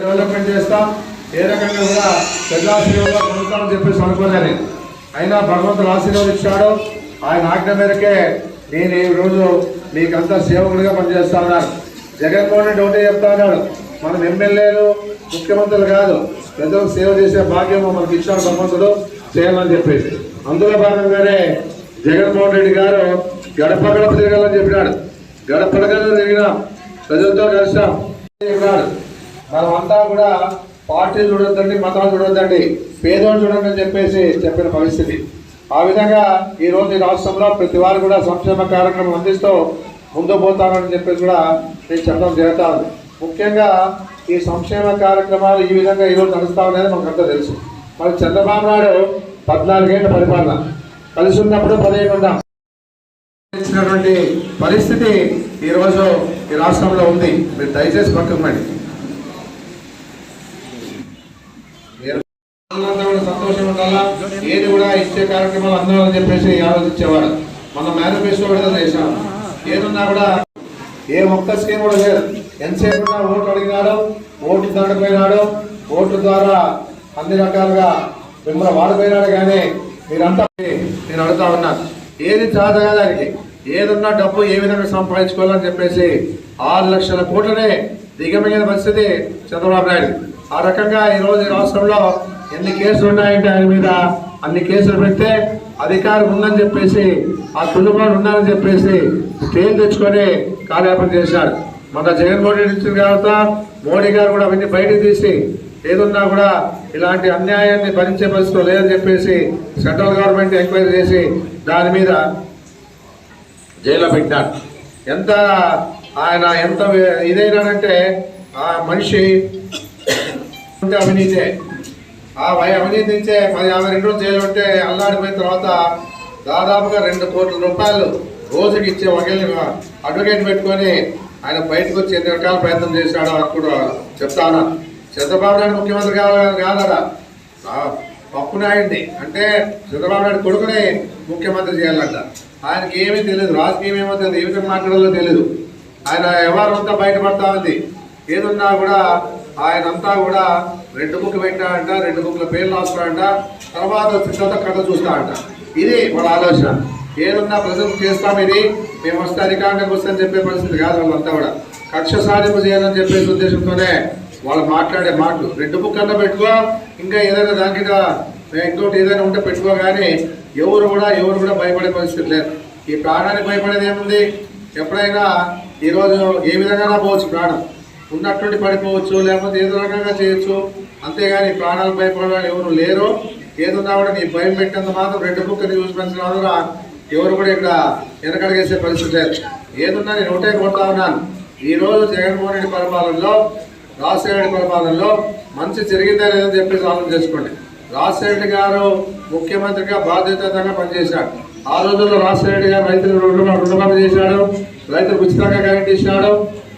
Development చేస్తాం ఏ రకంగా కూడా ప్రజాసేవలో పొందుతామని చెప్పేసి అనుకోలేదు. అయినా భగవంతుడు ఆశీర్వాదం ఇచ్చాడు ఆయన ఆజ్ఞ మేరకే నేను ఈ రోజు మీకంతా సేవకుడిగా పనిచేస్తా ఉన్నాను. జగన్మోహన్ రెడ్డి ఒకటే చెప్తా ఉన్నాడు మనం ఎమ్మెల్యేలు ముఖ్యమంత్రులు కాదు ప్రజలకు సేవ చేసే భాగ్యం మనకి ఇచ్చాడు భగవంతుడు చేయాలని చెప్పేసి. అందులో భాగంగానే జగన్మోహన్ రెడ్డి గారు గడప గడప తిరగాలని చెప్పినాడు. గడప గడప తిరిగినాం. ప్రజలతో కలిసాం. మనం అంతా కూడా పార్టీ చూడొద్దండి మతాలు చూడొద్దండి పేదోళ్ళు చూడండి అని చెప్పేసి చెప్పిన పరిస్థితి. ఆ విధంగా ఈ రోజు ఈ రాష్ట్రంలో ప్రతి వారు కూడా సంక్షేమ కార్యక్రమం అందిస్తూ ముందు పోతానని చెప్పేసి కూడా నేను చెప్పడం జరుగుతాను ముఖ్యంగా ఈ సంక్షేమ కార్యక్రమాలు ఈ విధంగా ఈరోజు నడుస్తా ఉన్నాయని మనకంతా తెలుసు. మరి చంద్రబాబు నాయుడు పద్నాలుగేళ్ళ పరిపాలన. కలిసి ఉన్నప్పుడు పదిహేను పరిస్థితి ఈరోజు ఈ రాష్ట్రంలో ఉంది. మీరు దయచేసి పక్కకు రండి. మీరు అందరూ కూడా సంతోషం ఉండాలా ఏది కూడా ఇచ్చే కార్యక్రమాలు అందరూ అని చెప్పేసి ఆలోచించేవాడు మన మేనిఫెస్టో విడుదల చేశాం. ఏదున్నా కూడా ఏ ఒక్క స్కీమ్ కూడా లేదు ఎంతసేపు ఓటు అడిగినాడు ఓటు దాటిపోయినాడు ఓటు ద్వారా అన్ని రకాలుగా మిమ్మల్ని వాడిపోయినాడు కానీ మీరంతా నేను అడుగుతా ఉన్నాను ఏది చాదగా దానికి? ఏదున్నా డబ్బు ఏ విధంగా సంపాదించుకోవాలని చెప్పేసి ఆరు లక్షల కోట్లనే దిగమైన పరిస్థితి చంద్రబాబు నాయుడు. ఆ రకంగా ఈరోజు రాష్ట్రంలో ఎన్ని కేసులు ఉన్నాయంటే ఆయన మీద? అన్ని కేసులు పెడితే అధికారం ఉందని చెప్పేసి ఆ కుటుంబాలు ఉన్నారని చెప్పేసి స్టేజ్ తెచ్చుకొని కార్యాపణ చేశాడు. మన జగన్మోహన్ రెడ్డి ఇచ్చిన తర్వాత మోడీ గారు కూడా అవన్నీ బయటకు తీసి ఏదున్నా కూడా ఇలాంటి అన్యాయాన్ని భరించే పరిస్థితి లేదని చెప్పేసి సెంట్రల్ గవర్నమెంట్ ఎంక్వైరీ చేసి దాని మీద జైల్లో పెట్టినాడు ఎంత ఆయన ఎంత ఇదైనాడంటే ఆ మనిషి అవినీతే. ఆ వై అవినీతి నుంచే పది యాభై రెండు రోజులు జైలు ఉంటే అల్లాడిపోయిన తర్వాత దాదాపుగా రెండు కోట్ల రూపాయలు రోజుకి ఇచ్చే వకీల్ అడ్వకేట్ పెట్టుకొని ఆయన బయటకు వచ్చి ఎన్ని రకాల ప్రయత్నం చేశాడో అని కూడా చెప్తాను చంద్రబాబు నాయుడు ముఖ్యమంత్రి కావాలని కాదరా పప్పు నాయుడిని. అంటే చంద్రబాబు నాయుడు కొడుకుని ముఖ్యమంత్రి చేయాలంట. ఆయనకి ఏమీ తెలియదు. రాజకీయం ఏమో తెలియదు. ఏమిటో మాట్లాడాలో తెలియదు. ఆయన వ్యవహారం అంతా బయటపడతా ఉంది. ఏదున్నా కూడా ఆయన అంతా కూడా రెండు బుక్ పెట్టాడంట రెండు బుక్ల పేర్లు రాసుకున్నాడంట తర్వాత వచ్చిన తర్వాత కథ చూస్తాడంట. ఇది వాళ్ళ ఆలోచన. ఏదన్నా ప్రజలు చేస్తాం ఇది మేము వస్తే అధికారంగా వస్తామని చెప్పే పరిస్థితి కాదు వాళ్ళంతా కూడా. కక్ష సాధింపు చేయాలని చెప్పేసి ఉద్దేశంతోనే వాళ్ళు మాట్లాడే మాటలు. రెండు బుక్ అన్నా పెట్టుకో ఇంకా ఏదైనా దానికి ఇంకోటి ఏదైనా ఉంటే పెట్టుకో కానీ ఎవరు కూడా ఎవరు కూడా భయపడే పరిస్థితి లేదు. ఈ ప్రాణానికి భయపడేది ఏముంది? ఎప్పుడైనా ఈరోజు ఏ విధంగా పోవచ్చు ప్రాణం? ఉన్నటువంటి పడిపోవచ్చు లేకపోతే ఏదో రకంగా చేయొచ్చు. అంతేగాని ప్రాణాలు భయపడాలి ఎవరు లేరు. ఏదున్నా కూడా నీ భయం పెట్టినంత మాత్రం రెండు బుక్కని చూసి పెంచడం ఎవరు కూడా ఇక్కడ వెనకడిగేసే పరిస్థితి లేదు. ఏదున్నా నేను ఒకటే కొడతా ఉన్నాను. ఈ రోజు జగన్మోహన్ రెడ్డి పరిపాలనలో రాజశేఖర రెడ్డి పరిపాలనలో మంచి జరిగిందా లేదని చెప్పేసి ఆలోచన చేసుకోండి. రాజశేఖర రెడ్డి గారు ముఖ్యమంత్రిగా బాధ్యతగా పనిచేశాడు. ఆ రోజుల్లో రాజశేఖర రెడ్డి గారు రైతులు రుణమాఫీ చేశాడు. రైతులకు ఉచితంగా కరెంట్ ఇచ్చినాడు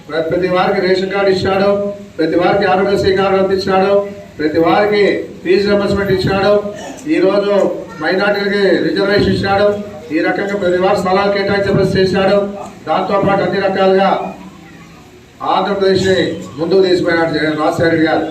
ప్రతి వారికి రేషన్ కార్డు ఇచ్చాడు ప్రతి వారికి ఆరోగ్యశ్రీ కార్డు అందించాడు ప్రతి వారికి ఫీజు రింబర్స్మెంట్ ఇచ్చాడు ఈరోజు మైనార్టీలకి రిజర్వేషన్ ఇచ్చాడు ఈ రకంగా ప్రతి వారి స్థలాలు కేటాయించే పరిస్థితి చేశాడు. దాంతోపాటు అన్ని రకాలుగా ఆంధ్రప్రదేశ్ని ముందుకు తీసుకుపోయినాడు జగన్ గారు.